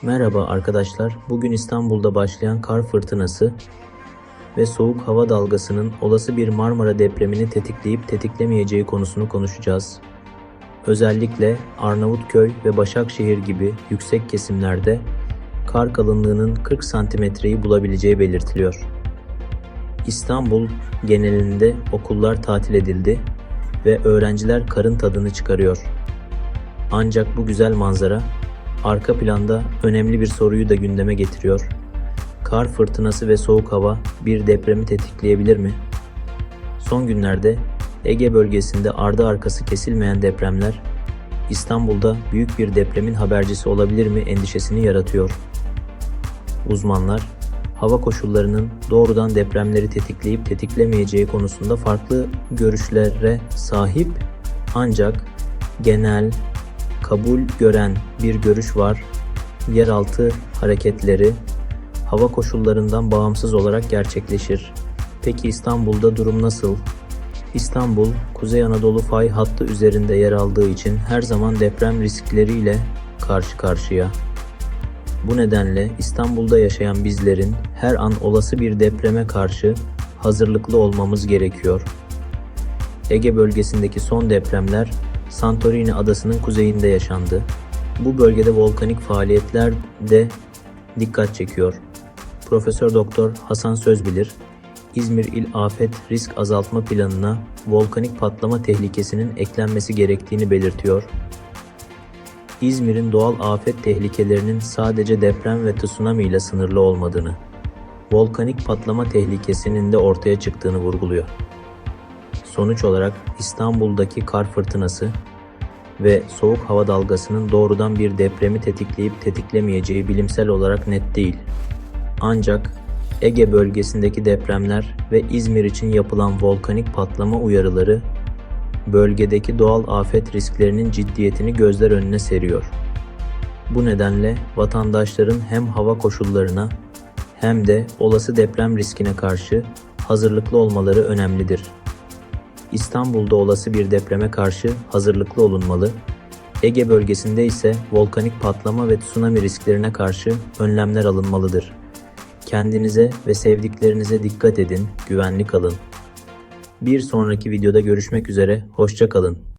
Merhaba arkadaşlar. Bugün İstanbul'da başlayan kar fırtınası ve soğuk hava dalgasının olası bir Marmara depremini tetikleyip tetiklemeyeceği konusunu konuşacağız. Özellikle Arnavutköy ve Başakşehir gibi yüksek kesimlerde kar kalınlığının 40 santimetreyi bulabileceği belirtiliyor. İstanbul genelinde okullar tatil edildi ve öğrenciler karın tadını çıkarıyor. Ancak bu güzel manzara arka planda önemli bir soruyu da gündeme getiriyor. Kar fırtınası ve soğuk hava bir depremi tetikleyebilir mi? Son günlerde Ege bölgesinde ardı arkası kesilmeyen depremler İstanbul'da büyük bir depremin habercisi olabilir mi endişesini yaratıyor. Uzmanlar hava koşullarının doğrudan depremleri tetikleyip tetiklemeyeceği konusunda farklı görüşlere sahip ancak genel kabul gören bir görüş var. Yeraltı hareketleri hava koşullarından bağımsız olarak gerçekleşir. Peki İstanbul'da durum nasıl? İstanbul, Kuzey Anadolu fay hattı üzerinde yer aldığı için her zaman deprem riskleriyle karşı karşıya. Bu nedenle İstanbul'da yaşayan bizlerin her an olası bir depreme karşı hazırlıklı olmamız gerekiyor. Ege bölgesindeki son depremler Santorini adasının kuzeyinde yaşandı. Bu bölgede volkanik faaliyetler de dikkat çekiyor. Profesör Doktor Hasan Sözbilir, İzmir İl Afet Risk Azaltma Planı'na volkanik patlama tehlikesinin eklenmesi gerektiğini belirtiyor. İzmir'in doğal afet tehlikelerinin sadece deprem ve tsunami ile sınırlı olmadığını, volkanik patlama tehlikesinin de ortaya çıktığını vurguluyor. Sonuç olarak İstanbul'daki kar fırtınası ve soğuk hava dalgasının doğrudan bir depremi tetikleyip tetiklemeyeceği bilimsel olarak net değil. Ancak Ege bölgesindeki depremler ve İzmir için yapılan volkanik patlama uyarıları bölgedeki doğal afet risklerinin ciddiyetini gözler önüne seriyor. Bu nedenle vatandaşların hem hava koşullarına hem de olası deprem riskine karşı hazırlıklı olmaları önemlidir. İstanbul'da olası bir depreme karşı hazırlıklı olunmalı. Ege bölgesinde ise volkanik patlama ve tsunami risklerine karşı önlemler alınmalıdır. Kendinize ve sevdiklerinize dikkat edin, güvenli kalın. Bir sonraki videoda görüşmek üzere, hoşça kalın.